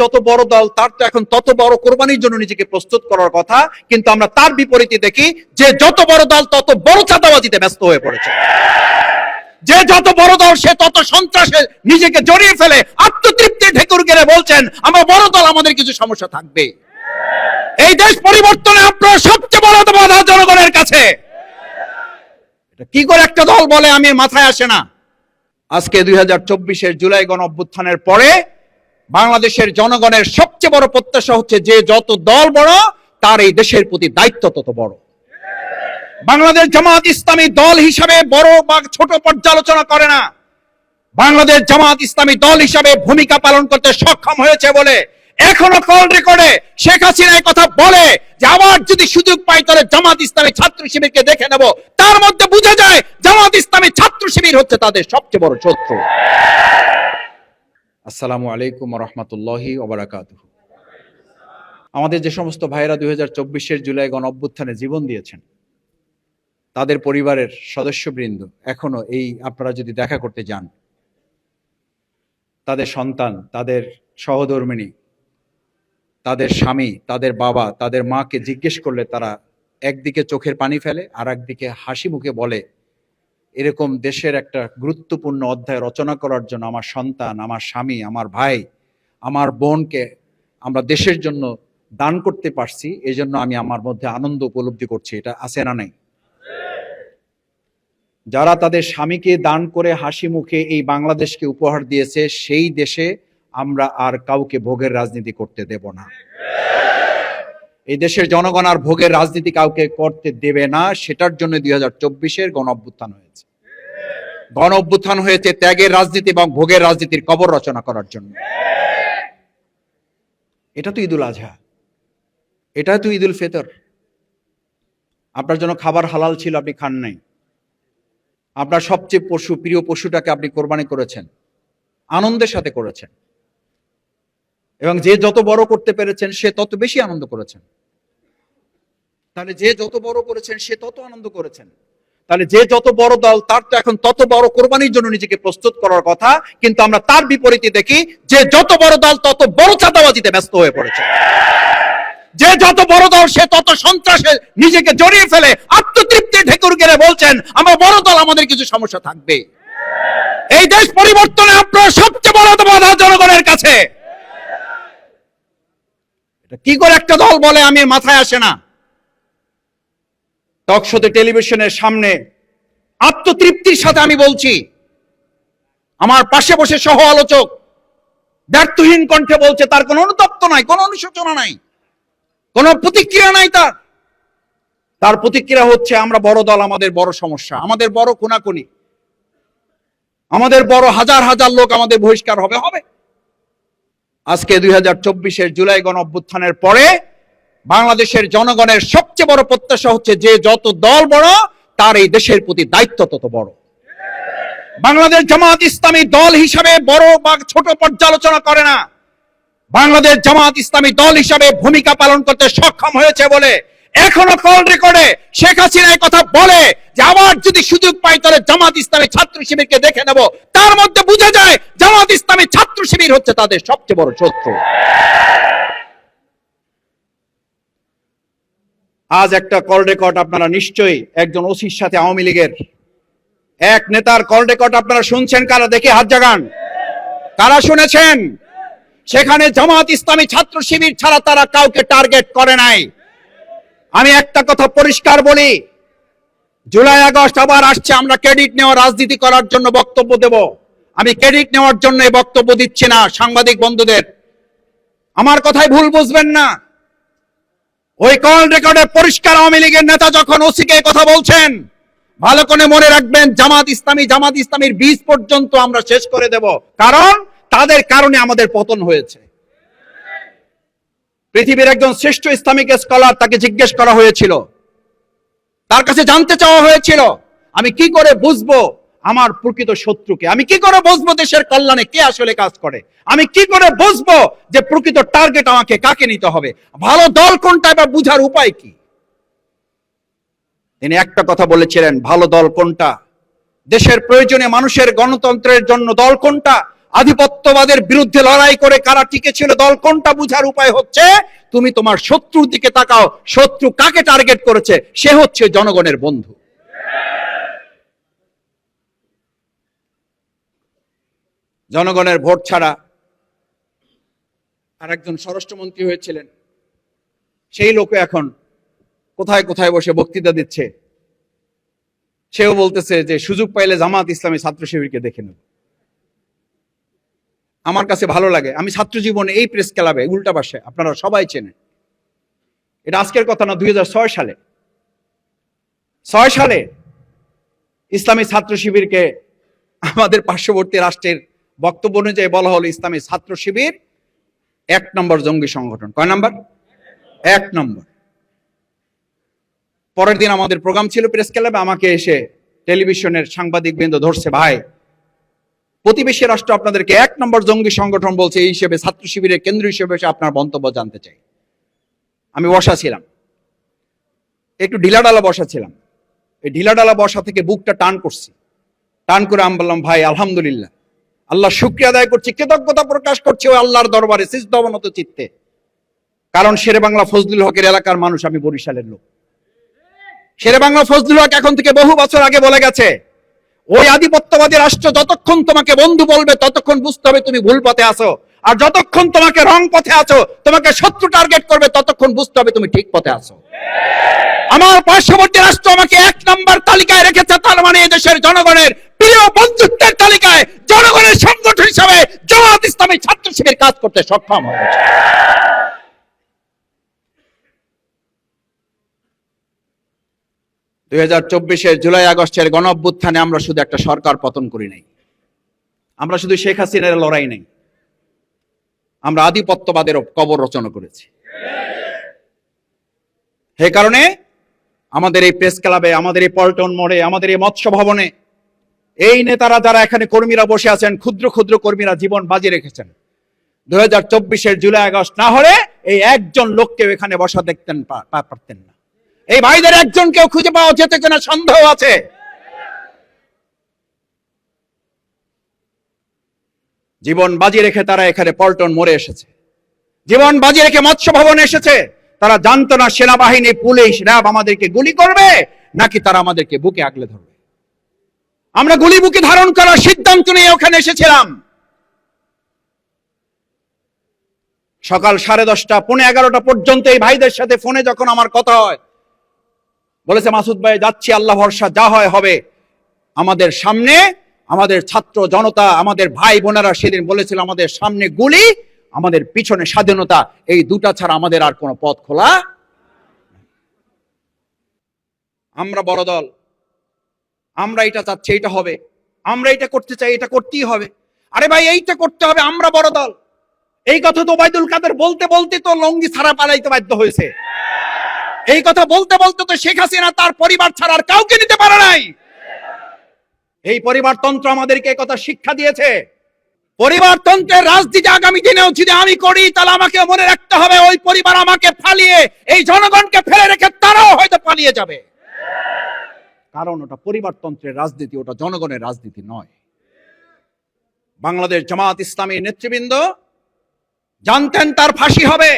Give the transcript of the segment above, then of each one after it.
যত বড় দল, তার তো এখন তত বড় কোরবানির জন্য নিজেকে প্রস্তুত করার কথা, কিন্তু আমরা তার বিপরীতে দেখি যে যত বড় দল, তত বড় চাঁদাবাজিতে ব্যস্ত হয়ে পড়েছে। যে যত বড় দল, সে তত সন্ত্রাসে নিজেকে জড়িয়ে ফেলে, আত্মতৃপ্তি ঢেকুর গেলে বলছেন, আমরা বড় দল, আমাদের কিছু সমস্যা থাকবে। এই দেশ পরিবর্তনে আপনার সবচেয়ে বড় বাধা জনগণের কাছে। কি করে একটা দল বলে আমি মাথায় আসে না। আজকে দুই হাজার চব্বিশের জুলাই গণ অভ্যুত্থানের পরে বাংলাদেশের জনগণের সবচেয়ে বড় প্রত্যাশা হচ্ছে যে যত দল বড়, তার এই দেশের প্রতি দায়িত্ব তত বড়। বাংলাদেশ জামাত ইসলামী দল হিসাবে বড় বা ছোট পর্যালোচনা করে না। বাংলাদেশ জামাত ইসলামী দল হিসাবে ভূমিকা পালন করতে সক্ষম হয়েছে বলে এখনও কল রেকর্ডে শেখ হাসিনা কথা বলে যে আবার যদি সুযোগ পাই তাহলে জামাত ইসলামী ছাত্র শিবিরকে দেখে নেব। তার মধ্যে বুঝা যায় জামাত ইসলামী ছাত্র শিবির হচ্ছে তাদের সবচেয়ে বড় শত্রু। আসসালামু আলাইকুম রহমতুল্লাহি ওবরাকাতুহু। আমাদের যে সমস্ত ভাইয়েরা দুই হাজার চব্বিশের জুলাই গণ অভ্যুত্থানে জীবন দিয়েছেন, তাদের পরিবারের সদস্যবৃন্দ এখনও এই আপনারা যদি দেখা করতে যান, তাদের সন্তান, তাদের সহধর্মিণী তাদের স্বামী, তাদের বাবা, তাদের মাকে জিজ্ঞেস করলে তারা একদিকে চোখের পানি ফেলে আর একদিকে হাসি মুখে বলে এরকম দেশের একটা গুরুত্বপূর্ণ অধ্যায় রচনা করার জন্য আমার সন্তান, আমার স্বামী, আমার ভাই, আমার বোনকে আমরা দেশের জন্য দান করতে পারছি। এজন্য আমি আমার মধ্যে আনন্দ উপলব্ধি করছি। এটা আছে না নাই? যারা তাদের স্বামীকে দান করে হাসি মুখে এই বাংলাদেশকে উপহার দিয়েছে, সেই দেশে আমরা আর কাউকে ভোগের রাজনীতি করতে দেব না। এই দেশের জনগণ আর ভোগের রাজনীতি কাউকে করতে দেবে না, সেটার জন্য দুই হাজার চব্বিশের গণ অভ্যুত্থান হয়েছে। গণ অভ্যুত্থান হয়েছে ত্যাগের রাজনীতি এবং ভোগের রাজনীতির কবর রচনা করার জন্য। এটা তো ঈদুল আজহা। এটা তো ঈদুল ফেতর। আপনার জন্য খাবার হালাল ছিল, আপনি খান নাই। আপনার সবচেয়ে পশু, প্রিয় পশুটাকে আপনি কোরবানি করেছেন। আনন্দের সাথে করেছেন। এবং যে যত বড় করতে পেরেছেন, সে তত বেশি আনন্দ করেছেন। তাহলে যে যত বড় করেছেন, সে তত আনন্দ করেছেন। তাহলে যে যত বড় দল, তার তো এখন তত বড় কোরবানির জন্য নিজেকে প্রস্তুত করার কথা, কিন্তু আমরা তার বিপরীতে দেখি যে যত বড় দল, তত বড় চাঁদাবাজিতে ব্যস্ত হয়ে পড়েছে। যে যত বড় দল, সে তত সন্ত্রাসে নিজেকে জড়িয়ে ফেলে আত্মতৃপ্তি ঢেকুর গেলে বলছেন, আমরা বড় দল, আমাদের কিছু সমস্যা থাকবে। এই দেশ পরিবর্তনে আপনার সবচেয়ে বড় বাধা জনগণের কাছে। কি করে একটা দল বলে, আমি মাথায় আসে না। টকশোতে টেলিভিশনের সামনে আত্মতৃপ্তির সাথে আমি বলছি, আমার পাশে বসে সহ আলোচক ব্যর্থহীন কণ্ঠে বলছে, তার কোনো অনুতপ্ত নাই, কোনো অনুশোচনা নাই, কোনো প্রতিক্রিয়া নাই তার। তার প্রতিক্রিয়া হচ্ছে, আমরা বড় দল, আমাদের বড় সমস্যা, আমাদের বড় কোনাকুনি আমাদের বড় হাজার হাজার লোক আমাদের বহিষ্কার হবে হবে। আজকে দুই হাজার চব্বিশের জুলাই গণ অভ্যুত্থানের পরে বাংলাদেশের জনগণের সবচেয়ে বড় প্রত্যাশা হচ্ছে যে যত দল বড়, তার এই দেশের প্রতি দায়িত্ব তত বড়। বাংলাদেশ জামাত ইসলামী দল হিসাবে বড় বা ছোট পর্যালোচনা করে না। বাংলাদেশ জামাত ইসলামী দল হিসাবে ভূমিকা পালন করতে সক্ষম হয়েছে বলে এখনও কল রেকর্ডে শেখ হাসিনা কথা বলে যে আবার যদি সুযোগ পাই তাহলে জামাত ইসলামী ছাত্র শিবিরকে দেখে নেব। তার মধ্যে বুঝা যায় জামাত ইসলামী ছাত্র শিবির হচ্ছে তাদের সবচেয়ে বড় শত্রু। আজ একটা কল রেকর্ড আপনারা নিশ্চয়ই একজন ওসির সাথে আওয়ামী লীগের। এক নেতার কল রেকর্ড আপনারা শুনছেন? কারা দেখে হাত জাগান। কারা শুনেছেন? সেখানে জামাত ইসলামী ছাত্র শিবির ছাড়া তারা কাউকে টার্গেট করে নাই। আমি একটা কথা পরিষ্কার বলি, জুলাই আগস্ট আবার আসছে, আমরা ক্রেডিট নেওয়া রাজনীতি করার জন্য বক্তব্য দেব। আমি ক্রেডিট নেওয়ার জন্য বক্তব্য দিচ্ছি না, সাংবাদিক বন্ধুদের। আমার কথাই ভুল বুঝবেন না। ওই কল রেকর্ডে পরিষ্কার আওয়ামী লীগের নেতা যখন ওসিকে কথা বলছেন, ভালো করে মনে রাখবেন, জামাত ইসলামী, জামাত ইসলামীর বীজ পর্যন্ত আমরা শেষ করে দেব। কারণ তাদের কারণে আমাদের পতন হয়েছে। পৃথিবীর একজন শ্রেষ্ঠ ইসলামিক স্কলার তাকে জিজ্ঞেস করা হয়েছিল। তার কাছে জানতে চাওয়া হয়েছিল, আমি কি করে বুঝব আমার প্রকৃত শত্রুকে। আমি কি করে বুঝব দেশের কল্যাণে কে আসলে কাজ করে? আমি কি করে বুঝব যে প্রকৃত টার্গেট আমাকে কাকে নিতে হবে? ভালো দল কোনটা এবার বুঝার উপায় কি? তিনি একটা কথা বলেছিলেন, ভালো দল কোনটা? দেশের প্রয়োজনে মানুষের গণতন্ত্রের জন্য দল কোনটা? আধিপত্যবাদের বিরুদ্ধে লড়াই করে কারা টিকে ছিল দল কোনটা বুঝার উপায় হচ্ছে? তুমি তোমার শত্রুর দিকে তাকাও, শত্রু কাকে টার্গেট করেছে? সে হচ্ছে জনগণের বন্ধু। জনগণের ভোট ছাড়া আর একজন স্বরাষ্ট্রমন্ত্রী হয়েছিলেন। সেই লোকে এখন কোথায় কোথায় বসে বক্তৃতা দিচ্ছে। সেও বলতেছে যে, সুযোগ পাইলে জামাত ইসলামী ছাত্র শিবিরকে দেখে নেব। আমার কাছে ভালো লাগে। আমি ছাত্র জীবনে এই প্রেস ক্লাবে, উল্টা পাশে, আপনারা সবাই চেনেন। এটা আজকের কথা না, দুই হাজার ছয় সালে। ছয় সালে ইসলামী ছাত্র শিবিরকে আমাদের পার্শ্ববর্তী রাষ্ট্রের বক্তব্য অনুযায়ী বলা হলো ইসলামী ছাত্র শিবির, এক নম্বর জঙ্গি সংগঠন। কয় নাম্বার? এক নম্বর। পরের দিন আমাদের প্রোগ্রাম ছিল প্রেস ক্লাবে, আমাকে এসে টেলিভিশনের সাংবাদিক বৃন্দ ধরছে, ভাই, প্রতিবেশী রাষ্ট্র আপনাদেরকে এক নম্বর জঙ্গি সংগঠন বলছে, এই হিসেবে ছাত্র শিবিরের কেন্দ্র হিসেবে এসে আপনার মন্তব্য জানতে চাই। আমি বসা ছিলাম। একটু ঢিলাডালা বসা ছিলাম। এই ঢিলাডালা বসা থেকে বুকটা টান করছি। টান করে আমি বললাম, ভাই, আলহামদুলিল্লাহ। আল্লাহ শুক্রিয়া আদায় করছি, কৃতজ্ঞতা প্রকাশ করছি ওই আল্লাহর দরবারে সিজদবনত চিত্তে। কারণ শেরে বাংলা ফজলুল হকের এলাকার মানুষ আমি বরিশালের লোক। শেরে বাংলা ফজলুল হক এখন থেকে বহু বছর আগে বলে গেছে, ওই আধিপত্যবাদী রাষ্ট্র যতক্ষণ তোমাকে বন্ধু বলবে, ততক্ষণ বুঝতে হবে তুমি ভুল পথে আছো। আর যতক্ষণ তোমাকে রং পথে আছো, তোমাকে শত্রু টার্গেট করবে, ততক্ষণ বুঝতে হবে তুমি ঠিক পথে আছো। আমার পার্শ্ববর্তী রাষ্ট্র আমাকে এক নম্বর তালিকায় রেখেছে, তার মানে এদেশের জনগণের প্রিয় বন্ধুত্বের তালিকায় জনগণের সংগঠন হিসাবে জামাত ইসলামী ছাত্র শিবির কাজ করতে সক্ষম হয়েছে। দুই হাজার চব্বিশের জুলাই আগস্টের গণ আমরা শুধু একটা সরকার পতন করি নাই। আমরা শুধু শেখ হাসিনার লড়াই নেই। আমরা আধিপত্যবাদের কবর রচনা করেছি। সে কারণে আমাদের এই প্রেস ক্লাবে, আমাদের এই পল্টন মোড়ে, আমাদের এই মৎস্য ভবনে এই নেতারা যারা এখানে কর্মীরা বসে আছেন, ক্ষুদ্র ক্ষুদ্র কর্মীরা জীবন বাজি রেখেছেন। দুই হাজার চব্বিশের জুলাই আগস্ট না হলে এই একজন লোককেও এখানে বসা দেখতেন পারতেন না। এই ভাইদের একজনকেও খুঁজে পাওয়া যেতে কিনা সন্দেহ আছে। জীবন বাজি রেখে তারা এখানে পল্টন মরে এসেছে। জীবন বাজি রেখে মৎস্য ভবনে এসেছে। তারা জানতো না সেনাবাহিনী, পুলিশ, র্যাব আমাদেরকে গুলি করবে, নাকি তারা আমাদেরকে বুকে আগলে ধরবে। আমরা গুলি বুকে ধারণ করার সিদ্ধান্ত নিয়ে ওখানে এসেছিলাম। সকাল সাড়ে দশটা, পৌনে এগারোটা পর্যন্ত এই ভাইদের সাথে ফোনে যখন আমার কথা হয়, বলেছে, মাসুদ ভাই, যাচ্ছি, আল্লাহ ভরসা, যা হয় হবে। আমাদের সামনে আমাদের ছাত্র জনতা, আমাদের ভাই বোনেরা সেদিন বলেছিল, আমাদের সামনে গুলি, আমাদের পিছনে স্বাধীনতা, এই দুটা ছাড়া আমাদের আর কোনো পথ খোলা আমরা বড় দল। আমরা এটা চাচ্ছি, এটা হবে। আমরা এটা করতে চাই, এটা করতেই হবে। আরে ভাই, এইটা করতে হবে, আমরা বড় দল। এই কথা তো ওবায়দুল কাদের বলতে বলতে তো লঙ্গি ছাড়া পালাইতে বাধ্য হয়েছে। এই কথা বলতে বলতে তো শেখ হাসিনা তার পরিবার ছাড়া আর কাউকে নিতে পারে নাই। এই পরিবারতন্ত্র আমাদেরকে কথা শিক্ষা দিয়েছে। পরিবারতন্ত্রের রাজনীতি আগামী দিনেও যদি আমি করি, তাহলে আমাকে মনে রাখতে হবে, ওই পরিবার আমাকে ফালিয়ে, এই জনগণকে ফেলে রেখে তারাও হয়তো পালিয়ে যাবে। কারণ ওটা পরিবারতন্ত্রের রাজনীতি, ওটা জনগণের রাজনীতি নয়। বাংলাদেশ জামাত ইসলামী নেতৃবৃন্দ, জানতেন তার ফাঁসি হবে,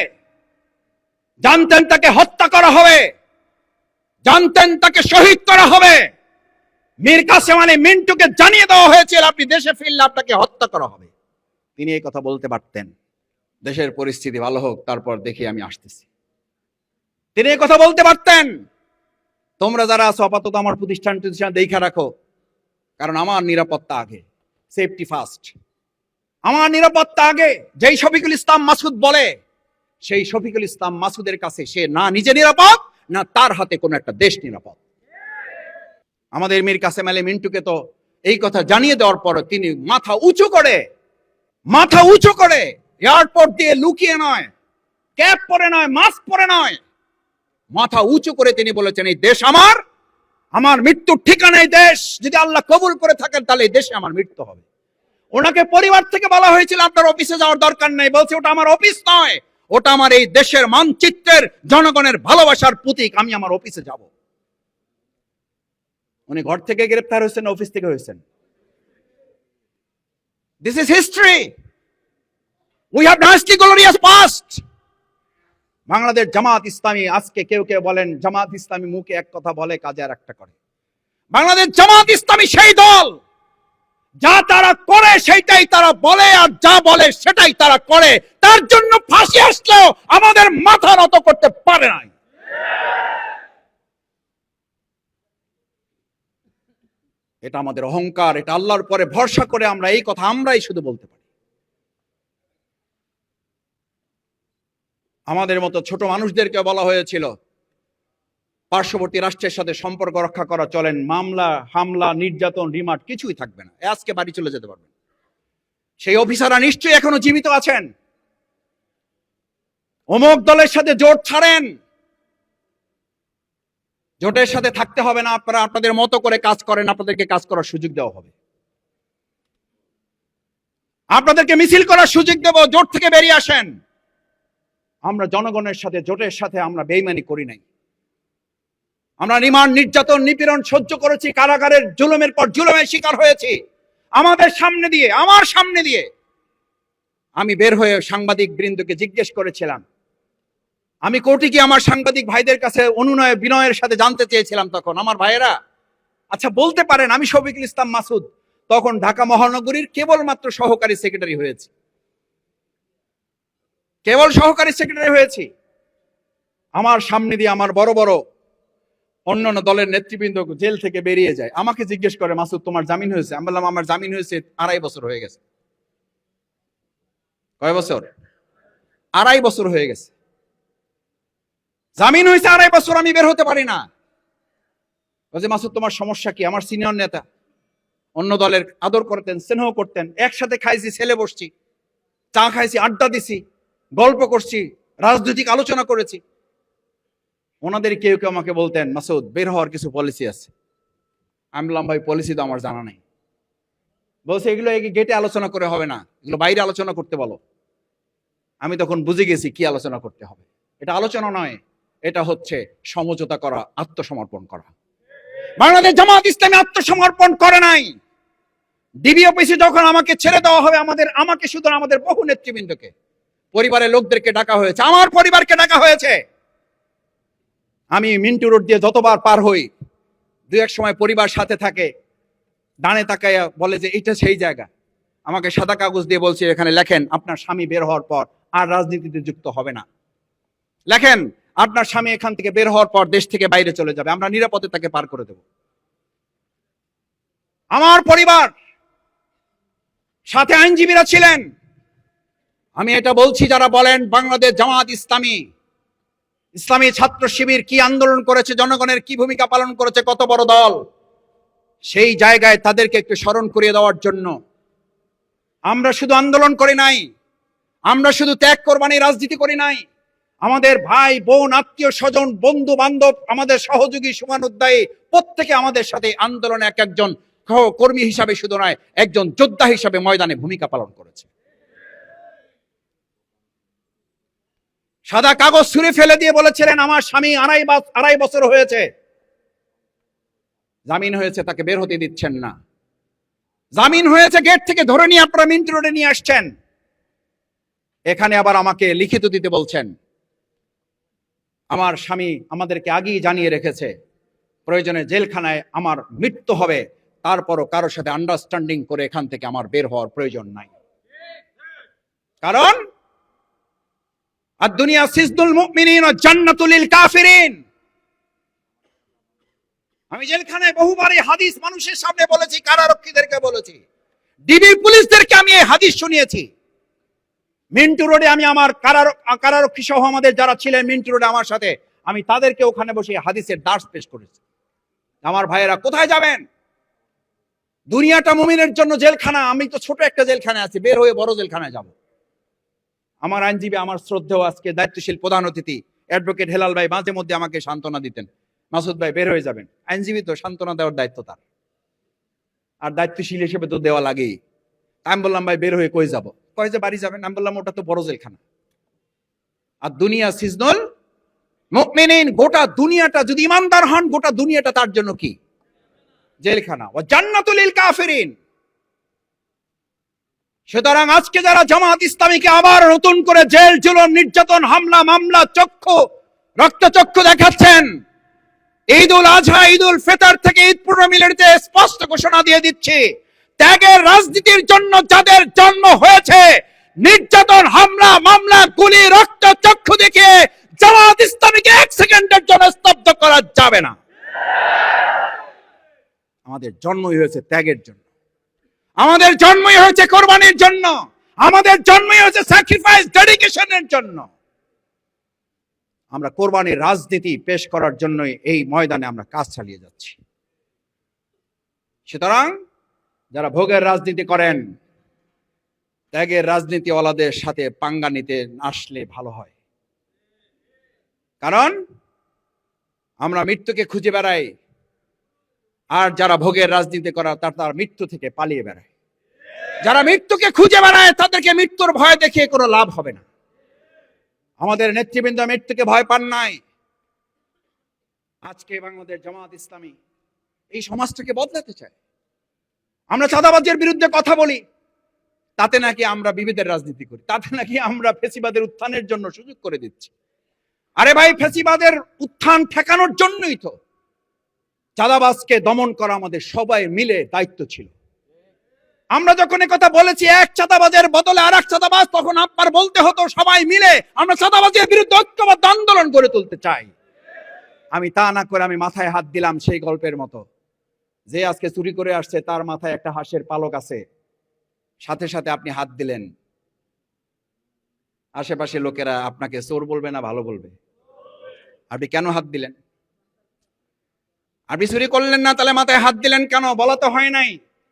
জানতেন তাকে হত্যা করা হবে, জানতেন তাকে শহীদ করা হবে। মীর কাসেম আলী মিন্টুকে জানিয়ে দেওয়া হয়েছিল, আপনি দেশে ফিরলে আপনাকে হত্যা করা হবে। তিনি এই কথা বলতে পারতেন। দেশের পরিস্থিতি ভালো হোক, তারপর দেখি আমি আসতেছি। তিনি এই কথা বলতে পারতেন। তোমরা যারা আছো, আপাতত আমার প্রতিষ্ঠান প্রতিষ্ঠান দেখা রাখো, কারণ আমার নিরাপত্তা আগে সেফটি ফার্স্ট আমার নিরাপত্তা আগে, যেই শফিকুল ইসলাম মাসুদ বলে, সেই শফিকুল ইসলাম মাসুদের কাছে সে না নিজে নিরাপদ, না তার হাতে কোনো একটা দেশ নিরাপদ। আমাদের মীর কাসেম আলী মিন্টুকে তো এই কথা জানিয়ে দেওয়ার পর তিনি মাথা উঁচু করে, মাথা উঁচু করে, এয়ারপোর্ট দিয়ে লুকিয়ে নয়, ক্যাপ পরে নয়, মাস্ক পরে নয়, মাথা উঁচু করে তিনি বলেছেন, এই দেশ আমার আমার মৃত্যুর ঠিকানা এই দেশ। যদি আল্লাহ কবুল করে থাকেন, তাহলে এই দেশে আমার মৃত্যু হবে। ওনাকে পরিবার থেকে বলা হয়েছিল, আপনার অফিসে যাওয়ার দরকার নেই। বলছে, ওটা আমার অফিস নয়, ওটা আমার এই দেশের মানচিত্রের, জনগণের ভালোবাসার প্রতীক। আমি আমার অফিসে যাব। উনি ঘর থেকে গ্রেপ্তার হয়েছেন, অফিস থেকে হয়েছেন। This is history we have nicely glorious past Bangladesh Jamaat Islami আজকে কেউ কেউ বলেন, জামাত ইসলামী মুখে এক কথা বলে, কাজে আর একটা করে। বাংলাদেশ জামাত ইসলামী সেই দল, যা তারা করে সেটাই তারা বলে, আর যা বলে সেটাই তারা করে। তার জন্য ফাঁসি আসলেও আমাদের মাথা নত করতে পারে নাই। এটা আমাদের অহংকার, এটা আল্লাহর পরে ভরসা করে আমরা এই কথা আমরাই শুধু বলতে পারি। আমাদের মতো ছোট মানুষদেরকে বলা হয়েছিল, পার্শ্ববর্তী রাষ্ট্রের সাথে সম্পর্ক রক্ষা করা চলেন, মামলা, হামলা, নির্যাতন, রিমান্ড কিছুই থাকবে না। আজকে বাড়ি চলে যেতে পারবেন। সেই অফিসাররা নিশ্চয়ই এখনও জীবিত আছেন। অমুক দলের সাথে জোট ছাড়েন। জোটের সাথে থাকতে হবে না, আপনারা আপনাদের মতো করে কাজ করেন, আপনাদেরকে কাজ করার সুযোগ দেওয়া হবে। আপনাদেরকে মিছিল করার সুযোগ দেব, জোট থেকে বেরিয়ে আসেন। আমরা জনগণের সাথে, জোটের সাথে আমরা বেইমানি করি নাই। আমরা রিমান্ড নির্যাতন, নিপীড়ন সহ্য করেছি, কারাগারের জুলুমের পর জুলুমের শিকার হয়েছি। আমাদের সামনে দিয়ে, আমার সামনে দিয়ে। আমি বের হয়ে সাংবাদিক বৃন্দকে জিজ্ঞেস করেছিলাম আমি কোর্টে কি আমার সাংবাদিক ভাইদের কাছে অনুনয়, বিনয়ের সাথে জানতে চেয়েছিলাম তখন, আমার ভাইয়েরা। আচ্ছা বলতে পারেন, আমি শফিকুল ইসলাম মাসুদ। তখন ঢাকা মহানগরীর কেবলমাত্র সহকারী সেক্রেটারি হয়েছে। কেবল সহকারী সেক্রেটারি হয়েছি। আমার সামনে দিয়ে আমার বড় বড় অন্যান্য দলের নেতৃবৃন্দ জেল থেকে বেরিয়ে যায়। আমাকে জিজ্ঞেস করে, মাসুদ, তোমার জামিন হয়েছে? আমি বললাম, আমার জামিন হয়েছে আড়াই বছর হয়ে গেছে। কয় বছর? আড়াই বছর হয়ে গেছে। জামিন হয়েছে আড়াই বছর, আমি বের হতে পারি না। বলছে মাসুদ, তোমার সমস্যা কি? আমার সিনিয়র নেতা অন্য দলের আদর করতেন, স্নেহ করতেন, একসাথে খাইছি, ছেলে বসছি, চা খাইছি, আড্ডা দিছি, গল্প করছি, রাজনৈতিক আলোচনা করেছি। ওনাদের কেউ কেউ আমাকে বলতেন, মাসুদ, বের হওয়ার কিছু পলিসি আছে। আমি বললাম, ভাই পলিসি তো আমার জানা নেই। বলছে, এগুলো গেটে আলোচনা করে হবে না। এগুলো বাইরে আলোচনা করতে বলো। আমি তখন বুঝে গেছি কি আলোচনা করতে হবে। এটা আলোচনা নয় এটা হচ্ছে সমঝোতা করা, আত্মসমর্পণ করা। বাংলাদেশ জামাত ইসলামী আত্মসমর্পণ করে নাই। ডিবি অফিসে যখন আমাকে ছেড়ে দেওয়া হবে, আমাদের, আমাকে শুধু আমাদের বহু নেতৃবৃন্দকে, পরিবারের লোকদেরকে ডাকা হয়েছে, আমার পরিবারকে ডাকা হয়েছে। আমি মিন্টু রোড দিয়ে যতবার পার হই, দু এক সময় পরিবার সাথে থাকে, ডানে তাকাইয়া বলে যে এটা সেই জায়গা। আমাকে সাদা কাগজ দিয়ে বলছে, এখানে লেখেন, আপনার স্বামী বের হওয়ার পর আর রাজনীতিতে যুক্ত হবে না। লেখেন আপনার স্বামী এখান থেকে বের হওয়ার পর দেশ থেকে বাইরে চলে যাবে। আমরা নিরাপদে তাকে পার করে দেব। আমার পরিবার, সাথে আইনজীবীরা ছিলেন। আমি এটা বলছি যারা বলেন, বাংলাদেশ জামাত ইসলামী। ইসলামী ছাত্র শিবির কি আন্দোলন করেছে, জনগণের কি ভূমিকা পালন করেছে, কত বড় দল? সেই জায়গায় তাদেরকে একটু স্মরণ করিয়ে দেওয়ার জন্য। আমরা শুধু আন্দোলন করি নাই, আমরা শুধু ত্যাগ কোরবানি রাজনীতি করি নাই আমাদের ভাই, বোন, আত্মীয় স্বজন, বন্ধু বান্ধব, আমাদের সহযোগী সুমানুদ্দায়ী প্রত্যেকে আমাদের সাথে আন্দোলনে এক একজন কর্মী হিসাবে শুধু নয়, একজন যোদ্ধা হিসাবে ময়দানে ভূমিকা পালন করেছে। সাদা কাগজ ছুঁড়ে ফেলে দিয়ে বলেছিলেন, আমার স্বামী আড়াই আড়াই বছর হয়েছে। জামিন হয়েছে, তাকে বের হতে দিচ্ছেন না। জামিন হয়েছে, গেট থেকে ধরে নিয়ে আপনারা মিন্ট রোডে নিয়ে আসছেন। এখানে আবার আমাকে লিখিত দিতে বলছেন। আমার স্বামী আমাদেরকে আগেই জানিয়ে রেখেছে, প্রয়োজনে জেলখানায় আমার মৃত্যু হবে, তারপরও কারোর সাথে আন্ডারস্ট্যান্ডিং করে এখান থেকে আমার বের হওয়ার প্রয়োজন নাই। কারণ, আর দুনিয়া সিজদুল মুমিনিন ও জান্নাতুল লিল কাফিরিন। আমি জেলখানায় বহুবার এই হাদিস মানুষের সামনে বলেছি, কারারক্ষীদেরকে বলেছি, ডিবি পুলিশদেরকে আমি এই হাদিস শুনিয়েছি। মিন্টু রোডে আমি আমার কারার কারারক্ষী সহ আমাদের যারা ছিলেন মিন্টু রোডে আমার সাথে, আমি তাদেরকে ওখানে বসে হাদিসের দাস পেশ করেছি। আমার ভাইয়েরা কোথায় যাবেন? দুনিয়াটা মুমিনের জন্য জেলখানা, আমি তো ছোট একটা জেলখানায় আছি, বের হয়ে বড় জেলখানায় যাব। আমার আইনজীবী, আমার শ্রদ্ধেও আজকে দায়িত্বশীল প্রধান অতিথি অ্যাডভোকেট হেলাল ভাই মাঝে মধ্যে আমাকে সান্ত্বনা দিতেন। মাসুদ ভাই, বের হয়ে যাবেন। আইনজীবী তো, সান্ত্বনা দেওয়ার দায়িত্ব তার। আর দায়িত্বশীল হিসেবে তো দেওয়া লাগেই। আমি বললাম, ভাই, বের হয়ে কই যাব? কয় যে বাড়ি যাবেন আমি বললাম, ওটা তো বড় জেলখানা। আর দুনিয়া সিজনল মুমিনিন, গোটা দুনিয়াটা, যদি ইমানদার হন, গোটা দুনিয়াটা তার জন্য কি? জেলখানা। ও জান্নাতুল কাফিরিন। সুতরাং আজকে যারা জামাত ইসলামীকে আবার নতুন করে জেল, জুলুম, নির্যাতন, হামলা, মামলা, চক্ষু, রক্তচক্ষু দেখাচ্ছেন। ঈদ উল আজহা ঈদ উল ফিতর থেকে ঈদ পূর্ণ মিলনীতে স্পষ্ট ঘোষণা দিয়ে দিচ্ছি ত্যাগের রাজনীতির জন্য যাদের জন্ম হয়েছে, নির্যাতন, হামলা, মামলা, গুলি, রক্ত, চক্ষু দেখে জামাত ইসলামীকে এক সেকেন্ডের জন্য স্তব্ধ করা যাবে না। আমাদের জন্মই হয়েছে ত্যাগের জন্য। আমাদের জন্মই হয়েছে কোরবানির জন্য। আমাদের জন্মই হয়েছে স্যাক্রিফাইস ডেডিকেশনের জন্য। আমরা কোরবানির রাজনীতি পেশ করার জন্যই এই ময়দানে আমরা কাজ চালিয়ে যাচ্ছি। সুতরাং যারা ভোগের রাজনীতি করেন, ত্যাগের রাজনীতিওয়ালাদের সাথে পাঙ্গা নিতে আসলে ভালো হয়। কারণ আমরা মৃত্যুকে খুঁজে বেড়াই, আর যারা ভোগের রাজনীতি করা তার তার মৃত্যু থেকে পালিয়ে বেড়ায়। যারা মৃত্যুকে খুঁজে বেড়ায়, তাদেরকে মৃত্যুর ভয় দেখিয়ে কোনো লাভ হবে না। আমাদের নেতৃবৃন্দ মৃত্যুকে ভয় পান নাই। আজকে বাংলাদেশ জামাত ইসলামী এই সমাজটাকে বদলাতে চায়। আমরা চাঁদাবাজের বিরুদ্ধে কথা বলি। তাতে নাকি আমরা বিভেদের রাজনীতি করি। তাতে নাকি আমরা ফেসিবাদের উত্থানের জন্য সুযোগ করে দিচ্ছি। আরে ভাই, ফেসিবাদের উত্থান ঠেকানোর জন্যই তো চাঁদাবাজকে দমন করা আমাদের সবাই মিলে দায়িত্ব ছিল। আমরা যখন কথা বলেছি, এক চাঁদাবাজের বদলে আর এক চাঁদাবাজ, তখন আপনার বলতে হতো, সবাই মিলে আমরা চাঁদাবাজের বিরুদ্ধে ঐক্যবদ্ধ আন্দোলন গড়ে তুলতে চাই। আমি তা না করে আমি মাথায় হাত দিলাম সেই গল্পের মতো। যে আজকে চুরি করে আসছে, তার মাথায় একটা হাঁসের পালক আছে। সাথে সাথে আপনি হাত দিলেন। আশেপাশে লোকেরা আপনাকে চোর বলবে না, ভালো বলবে। আপনি কেন হাত দিলেন? আপনি চুরি করলেন না, তাহলে মাথায় হাত দিলেন কেন? বলা তো হয় নাই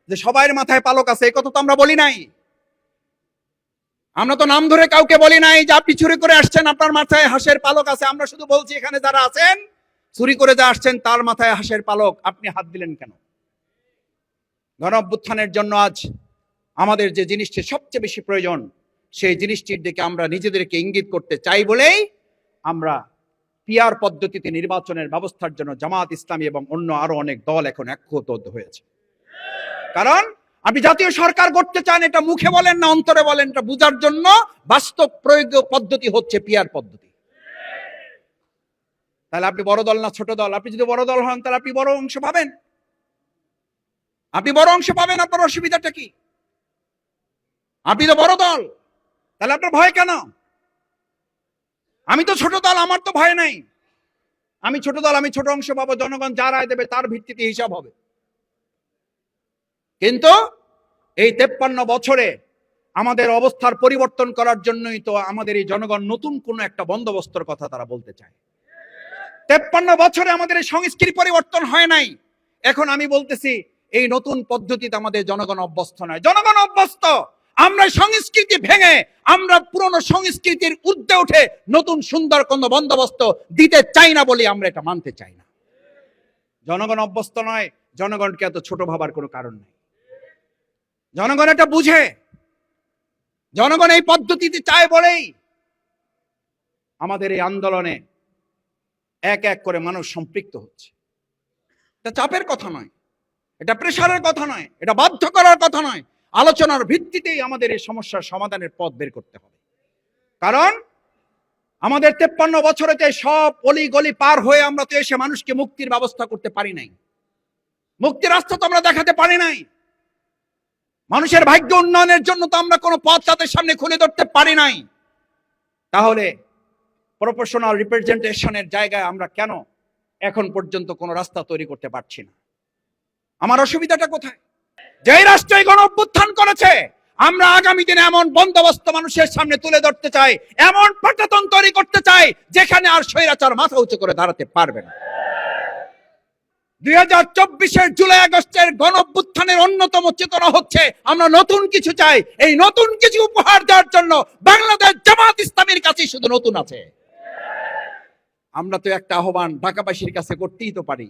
যে সবাইয়ের মাথায় পালক আছে এই কথা তো আমরা বলি নাই। আমরা তো নাম ধরে কাউকে বলি নাই যে আপনি চুরি করে আসছেন, আপনার মাথায় হাঁসের পালক আছে। আমরা শুধু বলছি এখানে যারা আছেন, চুরি করে যা আসছেন, তার মাথায় হাঁসের পালক। আপনি হাত দিলেন কেন? গণ জন্য আজ আমাদের যে জিনিসটি সবচেয়ে বেশি প্রয়োজন, সেই জিনিসটির দিকে আমরা নিজেদেরকে ইঙ্গিত করতে চাই বলেই আমরা পিয়ার পদ্ধতিতে নির্বাচনের ব্যবস্থার জন্য জামাত ইসলামী এবং অন্য আরও অনেক দল এখন একত্র হয়েছে। কারণ আপনি জাতীয় সরকার করতে চান, এটা মুখে বলেন না, অন্তরে বলেন, এটা বুঝার জন্য বাস্তব প্রয়োগ পদ্ধতি হচ্ছে পিয়ার পদ্ধতি। তাহলে আপনি বড় দল না ছোট দল? আপনি যদি বড় দল হন, তাহলে আপনি বড় অংশ পাবেন। আপনি বড় অংশ পাবেন, আপনার অসুবিধাটা কি? আপনি তো বড় দল, তাহলে আপনার ভয় কেন? আমি তো ছোট দল, আমার তো ভয় নাই। আমি ছোট দল, আমি ছোট অংশ পাবো, জনগণ যা রায় দেবে তার ভিত্তিতে হিসাব হবে। কিন্তু এই তেপ্পান্ন বছরে আমাদের অবস্থার পরিবর্তন করার জন্যই তো আমাদের এই জনগণ নতুন কোন একটা বন্দোবস্তর কথা তারা বলতে চায়। তেপ্পান্ন বছরে আমাদের এই সংস্কৃতি পরিবর্তন হয় নাই। এখন আমি বলতেছি এই নতুন পদ্ধতিতে আমাদের জনগণ অভ্যস্ত নয়। জনগণ অভ্যস্ত! আমরা সংস্কৃতি ভেঙে, আমরা পুরনো সংস্কৃতির ঊর্ধ্বে উঠে নতুন সুন্দর কোন বন্দোবস্ত দিতে চাই না বলে আমরা এটা মানতে চাই না। জনগণ অভ্যস্ত নয়, জনগণকে এত ছোট ভাবার কোনো কারণ নেই। জনগণ এটা বুঝে। জনগণ এই পদ্ধতিতে চায় বলেই আমাদের এই আন্দোলনে এক এক করে মানুষ সম্পৃক্ত হচ্ছে। এটা চাপের কথা নয়। এটা প্রেশারের কথা নয়, এটা বাধ্য করার কথা নয়। আলোচনার ভিত্তিতেই আমাদের এই সমস্যার সমাধানের পথ বের করতে হবে। কারণ আমাদের তেপ্পান্ন বছরেতে সব অলি গলি পার হয়ে আমরা তো এসে মানুষকে মুক্তির ব্যবস্থা করতে পারি নাই। মুক্তির রাস্তা তো আমরা দেখাতে পারি নাই। মানুষের ভাগ্য উন্নয়নের জন্য তো আমরা কোনো পথ তাদের সামনে খুলে ধরতে পারি নাই। তাহলে প্রফেশনাল রিপ্রেজেন্টেশনের জায়গায় আমরা কেন এখন পর্যন্ত কোনো রাস্তা তৈরি করতে পারছি না? আমার অসুবিধাটা কোথায়? যেই রাষ্ট্র এই গণ অভ্যুত্থান করেছে, আমরা আগামী দিনে এমন বন্দোবস্ত মানুষের সামনে তুলে ধরতে চাই, এমন পাটাতন তৈরি করতে চাই, যেখানে আর স্বৈরাচার মাথা উঁচু করে দাঁড়াতে পারবে না। দুই হাজার চব্বিশের জুলাই আগস্টের গণ অভ্যুত্থানের অন্যতম চেতনা হচ্ছে, আমরা নতুন কিছু চাই। এই নতুন কিছু উপহার দেওয়ার জন্য বাংলাদেশ জামাত ইসলামের কাছে শুধু নতুন আছে। আমরা তো একটা আহ্বান ঢাকাবাসীর কাছে করতেই তো পারি।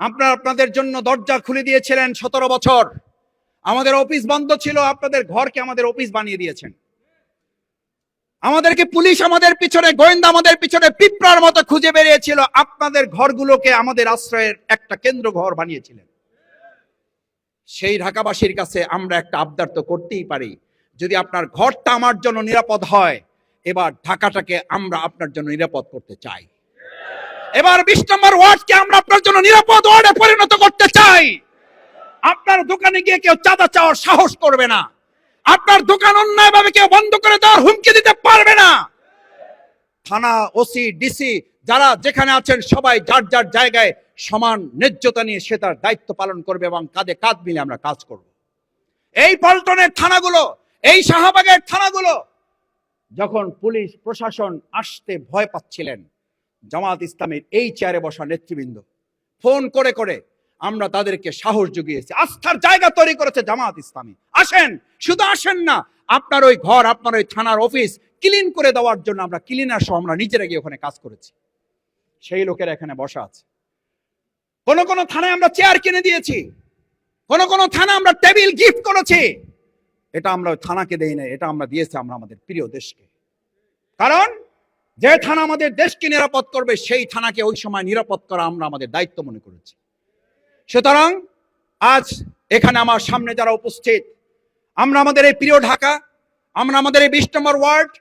আপনারা আপনাদের জন্য দরজা খুলে দিয়েছিলেন সতেরো বছর। আমাদের অফিস বন্ধ ছিল, আপনাদের ঘরকে আমাদের অফিস বানিয়ে দিয়েছেন। আমাদেরকে পুলিশ আমাদের পিছনে, গোয়েন্দা আমাদের পিছনে পিঁপড়ার মতো খুঁজে বেরিয়েছিল। আপনাদের ঘরগুলোকে আমাদের আশ্রয়ের একটা কেন্দ্র ঘর বানিয়েছিলেন। সেই ঢাকাবাসীর কাছে আমরা একটা আবদার তো করতেই পারি। যদি আপনার ঘরটা আমার জন্য নিরাপদ হয়, এবার ঢাকাটাকে আমরা আপনার জন্য নিরাপদ করতে চাই। এবার বিশ নম্বর ওয়ার্ডকে আমরা আপনার জন্য নিরাপদ ওয়ার্ডে পরিণত করতে চাই। আপনার দোকানে গিয়ে কেউ চাঁদা চাওয়ার সাহস করবে না। আপনার দোকান অন্যায়ভাবে কেউ বন্ধ করে দেওয়ার হুমকি দিতে পারবে না। থানা, ওসি, ডিসি, যারা যেখানে আছেন সবাই যার যার জায়গায় সমান ন্যায্যতা নিয়ে সে তার দায়িত্ব পালন করবে এবং কাঁধে কাঁধ মিলে আমরা কাজ করব। এই পল্টনের থানাগুলো, এই শাহবাগের থানাগুলো, যখন পুলিশ, প্রশাসন আসতে ভয় পাচ্ছিলেন জামাত ইসলামের এই চেয়ারে বসা নেতৃবৃন্দ। ফোন করে করে আমরা তাদেরকে সাহস জুগিয়েছি। আস্থার জায়গা তৈরি করেছে জামাত ইসলামী। আসেন, শুধু আসেন না, আপনার ওই ঘর, আপনার ওই থানার অফিস ক্লিন করে দেওয়ার জন্য আমরা ক্লিনার সহ আমরা নিজেরা গিয়ে ওখানে কাজ করেছি। সেই লোকেরা এখানে বসা আছে। কোন কোন থানায় আমরা চেয়ার কিনে দিয়েছি। কোন কোন থানা আমরা টেবিল গিফট করেছি। এটা আমরা থানাকে দেই না এটা আমরা দিয়েছি আমরা আমাদের প্রিয় দেশকে। কারণ যে থানা আমাদের দেশকে নিরাপদ করবে, সেই থানাকে ওই সময় নিরাপদ করা আমরা আমাদের দায়িত্ব মনে করেছি। সুতরাং আজ এখানে আমার সামনে যারা উপস্থিত, আমরা আমাদের এই প্রিয় ঢাকা, আমরা আমাদের এই বিশ নম্বর ওয়ার্ড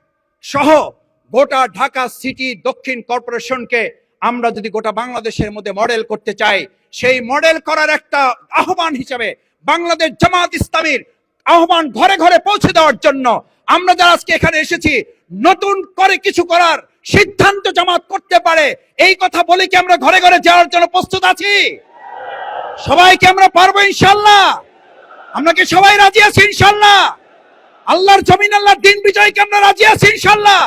সহ গোটা ঢাকা সিটি দক্ষিণ কর্পোরেশনকে আমরা যদি গোটা বাংলাদেশের মধ্যে মডেল করতে চাই, সেই মডেল করার একটা আহ্বান হিসেবে বাংলাদেশ জামাত ইসলামীর আহ্বান ঘরে ঘরে পৌঁছে দেওয়ার জন্য আমরা যারা আজকে এখানে এসেছি নতুন করে কিছু করার সিদ্ধান্ত জামাত করতে পারে। এই কথা বলে কি আমরা ঘরে ঘরে যাওয়ার জন্য প্রস্তুত আছি? সবাইকে আমরা পারব ইনশাল্লাহ আমরা কি সবাই রাজি আছি ইনশাল্লাহ আল্লাহর জমিন, আল্লাহর দিন বিজয়কে আমরা রাজি আছি ইনশাল্লাহ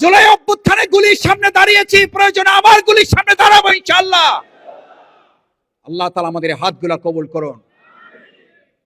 জুলাই অভ্যুত্থানে গুলির সামনে দাঁড়িয়েছি, প্রয়োজনে আবার গুলির সামনে দাঁড়াবো ইনশাল্লাহ আল্লাহ তালা আমাদের হাতগুলা কবুল করুন।